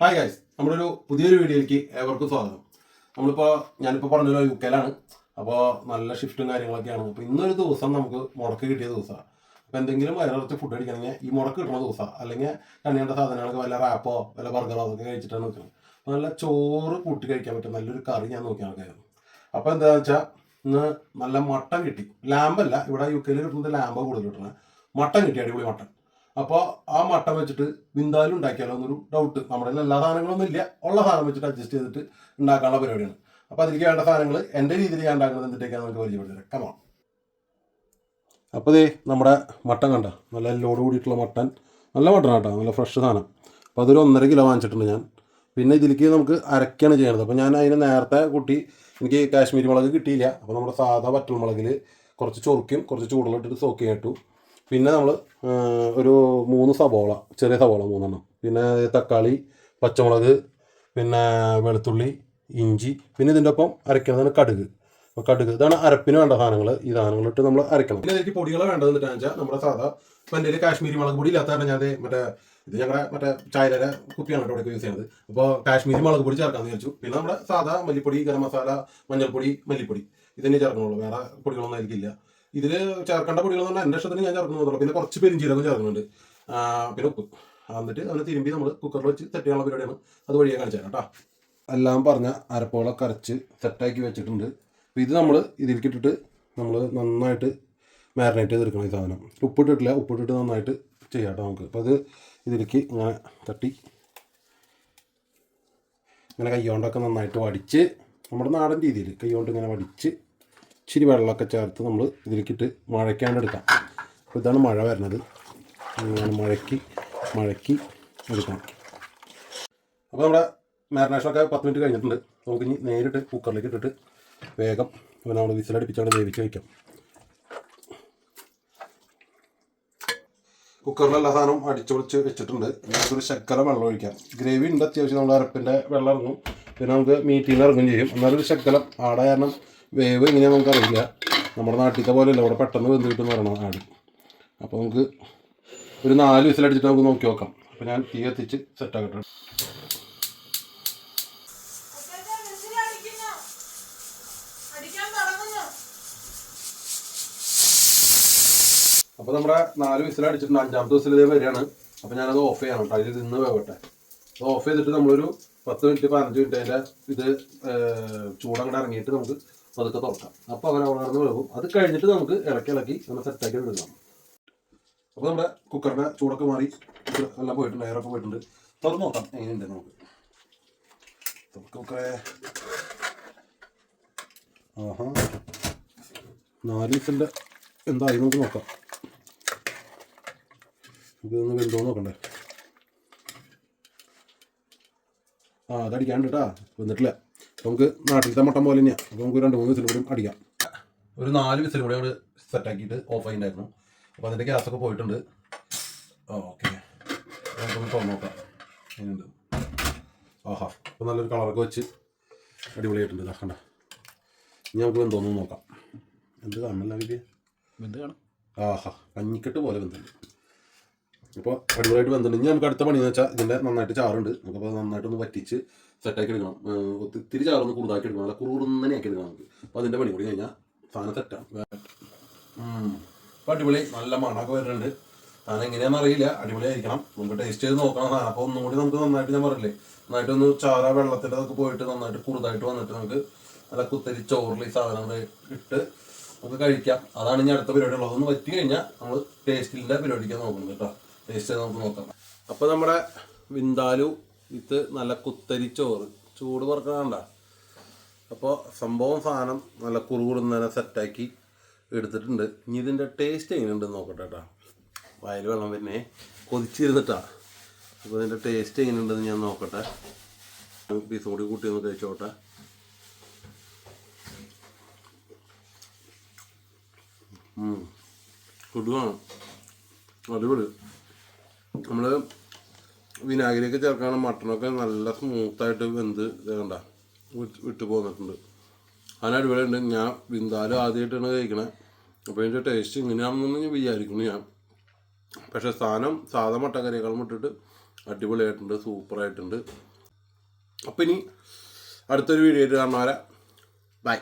Hi guys നമ്മുടെ ഒരു പുതിയൊരു വീഡിയോയിലേക്ക് ഏവർക്കും സ്വാഗതം. നമ്മളിപ്പോൾ ഞാനിപ്പോൾ പറഞ്ഞല്ലോ യു കെയിലാണ് അപ്പോൾ നല്ല ഷിഫ്റ്റും കാര്യങ്ങളൊക്കെയാണ്. അപ്പോൾ ഇന്നൊരു ദിവസം നമുക്ക് മുടക്ക് കിട്ടിയ ദിവസമാണ് അപ്പോൾ എന്തെങ്കിലും വയറിറച്ച് ഫുഡ് അടിക്കണമെങ്കിൽ ഈ മുടക്ക് കിട്ടുന്ന ദിവസമാണ് അല്ലെങ്കിൽ കണ്ണിയേണ്ട സാധനങ്ങളൊക്കെ വല്ല റാപ്പോ വല്ല ബർഗറോ അതൊക്കെ കഴിച്ചിട്ടാണ് നിൽക്കുന്നത്. അപ്പോൾ നല്ല ചോറ് കൂട്ടി കഴിക്കാൻ പറ്റും നല്ലൊരു കറി ഞാൻ നോക്കി നടക്കായിരുന്നു അപ്പോൾ എന്താണെന്ന് വെച്ചാൽ ഇന്ന് നല്ല മട്ടൻ കിട്ടി. ലാമ്പല്ല ഇവിടെ യു കെയിൽ കിട്ടുന്നത് ലാമ്പ് കൂടുതൽ കിട്ടുന്നത് മട്ടൻ കിട്ടി അടിപൊളി മട്ടൻ. അപ്പോൾ ആ മട്ടം വെച്ചിട്ട് വിന്താലും ഉണ്ടാക്കിയാലോ എന്നൊരു ഡൗട്ട് നമ്മുടെ എല്ലാ സാധനങ്ങളൊന്നും ഇല്ല. ഉള്ള സാധനം വെച്ചിട്ട് അഡ്ജസ്റ്റ് ചെയ്തിട്ട് ഉണ്ടാക്കാനുള്ള പരിപാടിയാണ്. അപ്പോൾ അതിലേക്ക് വേണ്ട സാധനങ്ങൾ എന്റെ രീതിയിൽ ഞാൻ ഉണ്ടാക്കുന്നത് എന്തിട്ടേക്കാണ് നമുക്ക് പരിചയപ്പെടുത്തരാം കമോൺ അപ്പോൾ ദേ നമ്മുടെ മട്ടൻ കണ്ട. നല്ല എല്ലോട് കൂടിയിട്ടുള്ള മട്ടൻ നല്ല മട്ടൻ കേട്ടോ നല്ല ഫ്രഷ് സാധനം. അപ്പോൾ അതൊരു ഒന്നര കിലോ വാങ്ങിച്ചിട്ടുണ്ട് ഞാൻ. പിന്നെ ഇതിലേക്ക് നമുക്ക് അരക്കാണ് ചെയ്യണത്. അപ്പോൾ ഞാൻ അതിന് നേരത്തെ കൂട്ടി എനിക്ക് കാശ്മീരി മുളക് കിട്ടിയില്ല. അപ്പോൾ നമ്മുടെ സാധാ വറ്റൽ മുളകിൽ കുറച്ച് ചൊറുക്കും കുറച്ച് ചൂടുള്ളിട്ടിട്ട് സോക്ക് പിന്നെ നമ്മൾ ഒരു മൂന്ന് സവോള ചെറിയ സവോള മൂന്നെണ്ണം. പിന്നെ തക്കാളി പച്ചമുളക് പിന്നെ വെളുത്തുള്ളി ഇഞ്ചി പിന്നെ ഇതിന്റെ ഒപ്പം അരയ്ക്കുന്നതാണ് കടുക്. അപ്പോൾ കടുക് ഇതാണ് അരപ്പിന് വേണ്ട സാധനങ്ങൾ ഈ സാധനങ്ങളിട്ട് നമ്മൾ അരക്കണം പിന്നെ ഇതിലേക്ക് പൊടികൾ വേണ്ടത് എന്നിട്ട് വെച്ചാൽ നമ്മുടെ സാധാ ഇപ്പം എന്റെ കാശ്മീരി മുളക് പൊടി ഇല്ലാത്ത കാരണം ഞാൻ മറ്റേ ഇത് ഞങ്ങളുടെ മറ്റേ ചായര കുപ്പിയാണ് കേട്ടോ ഇവിടെ യൂസ് ചെയ്യുന്നത്. അപ്പോൾ കാശ്മീരി മുളക് പൊടി ചേർക്കാമെന്ന് വിചാരിച്ചു. പിന്നെ നമ്മുടെ സാധാ മല്ലിപ്പൊടി ഗരം മസാല മഞ്ഞൾപ്പൊടി മല്ലിപ്പൊടി. ഇതന്നെ ചേർക്കണുള്ളൂ. വേറെ പൊടികളൊന്നും ആയിരിക്കില്ല ഇതിൽ ചേർക്കേണ്ട പൊടികളെന്ന് പറഞ്ഞാൽ എന്റെ ഇഷ്ടത്തിന് ഞാൻ ചേർക്കുന്നുള്ളൂ പിന്നെ കുറച്ച് പെരിഞ്ചീരകം ചേർക്കുന്നുണ്ട്. പിന്നെ ഉപ്പ്. എന്നിട്ട് അതിനെ തിരുമ്പി നമ്മൾ കുക്കറിൽ വെച്ച് സെറ്റ് ചെയ്യാനുള്ള പരിപാടിയാണ്. അത് വഴിയെ കാണിച്ചു തരാം കേട്ടോ. എല്ലാം പറഞ്ഞ അരപ്പോളൊക്കെ അരച്ച് സെറ്റാക്കി വെച്ചിട്ടുണ്ട്. അപ്പോൾ ഇത് നമ്മൾ ഇതിലേക്ക് ഇട്ടിട്ട് നമ്മൾ നന്നായിട്ട് മാരിനേറ്റ് ചെയ്തെടുക്കണം ഈ സാധനം. ഉപ്പിട്ടിട്ടില്ല ഉപ്പിട്ടിട്ട് നന്നായിട്ട് ചെയ്യാം കേട്ടോ നമുക്ക്. അപ്പോൾ അത് ഇതിലേക്ക് ഇങ്ങനെ തട്ടി ഇങ്ങനെ കൈ കൊണ്ടൊക്കെ നന്നായിട്ട് വടിച്ച് നമ്മുടെ നാടൻ രീതിയിൽ കൈ കൊണ്ട് ഇങ്ങനെ വടിച്ച് ഇച്ചിരി വെള്ളമൊക്കെ ചേർത്ത് നമ്മൾ ഇതിലേക്കിട്ട് മഴയ്ക്കാണ്ടെടുക്കാം അപ്പോൾ ഇതാണ് മഴ വരുന്നത് അങ്ങനെ മഴയ്ക്ക് മഴയ്ക്ക് എടുക്കണം. അപ്പോൾ നമ്മുടെ മാരിനേഷനൊക്കെ പത്ത് മിനിറ്റ് കഴിഞ്ഞിട്ടുണ്ട്. നമുക്ക് ഇനി നേരിട്ട് കുക്കറിലേക്ക് ഇട്ടിട്ട് വേഗം നമ്മൾ വിസിലടിപ്പിച്ചാണ് വേവിച്ച് വയ്ക്കാം കുക്കറിലെല്ലാ സാധനവും അടിച്ചു പൊളിച്ച് വെച്ചിട്ടുണ്ട്. നമുക്കൊരു ശക്കര വെള്ളം ഒഴിക്കാം. ഗ്രേവി ഉണ്ട്. അത്യാവശ്യം നമ്മുടെ അരപ്പിന്റെ വെള്ളം ഇറങ്ങും. പിന്നെ നമുക്ക് മീറ്റിൽ നിന്ന് ഇറങ്ങുകയും ചെയ്യും. എന്നാലൊരു ശക്കലം ആടെ കാരണം വേവ് എങ്ങനെയാണെന്ന് നമുക്കറിയില്ല. നമ്മുടെ നാട്ടിലത്തെ പോലെയല്ല അവിടെ പെട്ടെന്ന് വെന്ത് കിട്ടുമെന്ന് പറയണം ആട്. അപ്പോൾ നമുക്ക് ഒരു നാല് വിസിലടിച്ചിട്ട് നമുക്ക് നോക്കി നോക്കാം. അപ്പോൾ ഞാൻ തീ കത്തിച്ച് സെറ്റാക്കട്ടെ. അപ്പോൾ നമ്മുടെ നാല് വിസിൽ അടിച്ചിട്ടുണ്ട്. അഞ്ചാമത്തെ വിസിൽ ഇതേ വരികയാണ് അപ്പോൾ ഞാനത് ഓഫ് ചെയ്യണം കേട്ടോ. അതിൽ നിന്ന് വേവട്ടെ. അത് ഓഫ് ചെയ്തിട്ട് നമ്മളൊരു പത്ത് മിനിറ്റ് പതിനഞ്ച് മിനിറ്റ് അതിന്റെ ഇത് ചൂടങ്ങോട്ട് ഇറങ്ങിയിട്ട് നമുക്ക് പതുക്കെ തുറക്കാം. അപ്പോൾ അങ്ങനെ ഉണർന്ന് വേവും അത് കഴിഞ്ഞിട്ട് നമുക്ക് ഇളക്കി ഇളക്കി നമ്മൾ സെറ്റാക്കി എടുക്കാം. അപ്പോൾ നമ്മുടെ കുക്കറിന്റെ ചൂടൊക്കെ മാറി. എല്ലാം പോയിട്ടുണ്ട് എയറൊക്കെ പോയിട്ടുണ്ട്. തുറന്ന് നോക്കാം എങ്ങനെയുണ്ട് നമുക്ക്. കുക്കറെ ആഹാ. നാല് ദിവസത്തിന്റെ എന്തായി നമുക്ക് നോക്കാം. നമുക്കിതൊന്ന് വെന്തോ നോക്കണ്ടേ. ആ അതടിക്കാണ്ട് കേട്ടാ വന്നിട്ടില്ല. നമുക്ക് നാട്ടിലത്തെ മട്ടൻ പോലെ തന്നെയാണ് അപ്പോൾ നമുക്ക് രണ്ട് മൂന്ന് വിസിൽ കൂടി അടിക്കാം. ഒരു നാല് വിസിൽ കൂടി അവിടെ സെറ്റാക്കിയിട്ട് ഓഫ് ആയിട്ടുണ്ടായിരുന്നു അപ്പോൾ അതിന്റെ ഗ്യാസൊക്കെ പോയിട്ടുണ്ട്. ഓക്കെ നമുക്കൊന്ന് തുറന്നു നോക്കാം. ഇനിയുണ്ട് ആഹാ. അപ്പോൾ നല്ലൊരു കളറൊക്കെ വെച്ച് അടിപൊളിയായിട്ടുണ്ട്. ഇതാ കണ്ട. ഇനി നമുക്ക് വെന്തോന്ന് നോക്കാം. എന്ത് കാണണല്ല വിദ്യ വെന്ത് കാണും. ആഹാ. കഞ്ഞിക്കെട്ട് പോലെ വെന്തുണ്ട്. അപ്പോൾ അടിപൊളിയായിട്ട് വെന്തുണ്ട് ഇനി നമുക്ക് അടുത്ത പണി എന്ന് വെച്ചാൽ ഇതിന്റെ നന്നായിട്ട് ചാറുണ്ട്. നമുക്കപ്പോൾ നന്നായിട്ടൊന്ന് വറ്റിച്ച് സെറ്റാക്കി എടുക്കണം. ഒത്തിരി ചാറൊന്ന് കുറുതാക്കി എടുക്കണം. നല്ല കുറുകുറുന്നനെയാക്കി എടുക്കണം നമുക്ക്. അപ്പോൾ അതിന്റെ പണി കൂടി കഴിഞ്ഞാൽ സാധനം സെറ്റാണ് അപ്പോൾ അടിപൊളി. നല്ല മണമൊക്കെ വരുന്നുണ്ട്. സാധനം എങ്ങനെയാണെന്ന് അറിയില്ല. അടിപൊളിയായിരിക്കണം. നമുക്ക് ടേസ്റ്റ് ചെയ്ത് നോക്കണം സാധനം. അപ്പോൾ ഒന്നും കൂടി നമുക്ക് നന്നായിട്ട് ഞാൻ പറഞ്ഞില്ലേ നന്നായിട്ടൊന്ന് ചാറ വെള്ളത്തിന്റെ അതൊക്കെ പോയിട്ട് നന്നായിട്ട് കുറുതായിട്ട് വന്നിട്ട് നമുക്ക് നല്ല കുത്തരി ചോറിൽ ഈ സാധനങ്ങൾ ഇട്ട് നമുക്ക് കഴിക്കാം. അതാണ് ഇനി അടുത്ത പരിപാടി ഉള്ളത്. ഒന്ന് പറ്റി കഴിഞ്ഞാൽ നമ്മൾ ടേസ്റ്റിന്റെ പരിപാടിക്കാൻ നോക്കുന്നത് കേട്ടോ. ടേസ്റ്റ് നമുക്ക് നോക്കാം. അപ്പോൾ നമ്മുടെ വിന്താലു ഇത് നല്ല കുത്തരി ചോറ് ചൂട് പറക്കണണ്ട അപ്പോൾ സംഭവം സാധനം നല്ല കുറുകുറുന്നതിനെ സെറ്റാക്കി എടുത്തിട്ടുണ്ട്. ഇനി ഇതിന്റെ ടേസ്റ്റ് എങ്ങനെയുണ്ടെന്ന് നോക്കട്ടെ കേട്ടോ വയൽ വെള്ളം പിന്നെ കൊതിച്ചിരുന്നിട്ടാണ് അപ്പോൾ ഇതിന്റെ ടേസ്റ്റ് എങ്ങനെയുണ്ടെന്ന് ഞാൻ നോക്കട്ടെ. പീസോടി കൂടി കൂട്ടി ഒന്ന് കഴിച്ചോട്ടെ. ഫുഡാണ് അടിപൊളി. നമ്മൾ വിനാഗിരിയൊക്കെ ചേർക്കാണ് മട്ടണൊക്കെ നല്ല സ്മൂത്തായിട്ട് വെന്ത് കണ്ട വിട്ട് പോന്നിട്ടുണ്ട്. അതിന് അടിപൊളിയുണ്ട്. ഞാൻ വിന്താലും ആദ്യമായിട്ടാണ് കഴിക്കണേ. അപ്പോൾ ഇതിന്റെ ടേസ്റ്റ് ഇങ്ങനെയാണെന്ന് ഞാൻ വിചാരിക്കുന്നു ഞാൻ. പക്ഷേ സാധനം സാധാ മട്ടക്കറിയേക്കാളും ഇട്ടിട്ട് അടിപൊളിയായിട്ടുണ്ട് സൂപ്പറായിട്ടുണ്ട്. അപ്പം ഇനി അടുത്തൊരു വീഡിയോ ആയിട്ട് ബൈ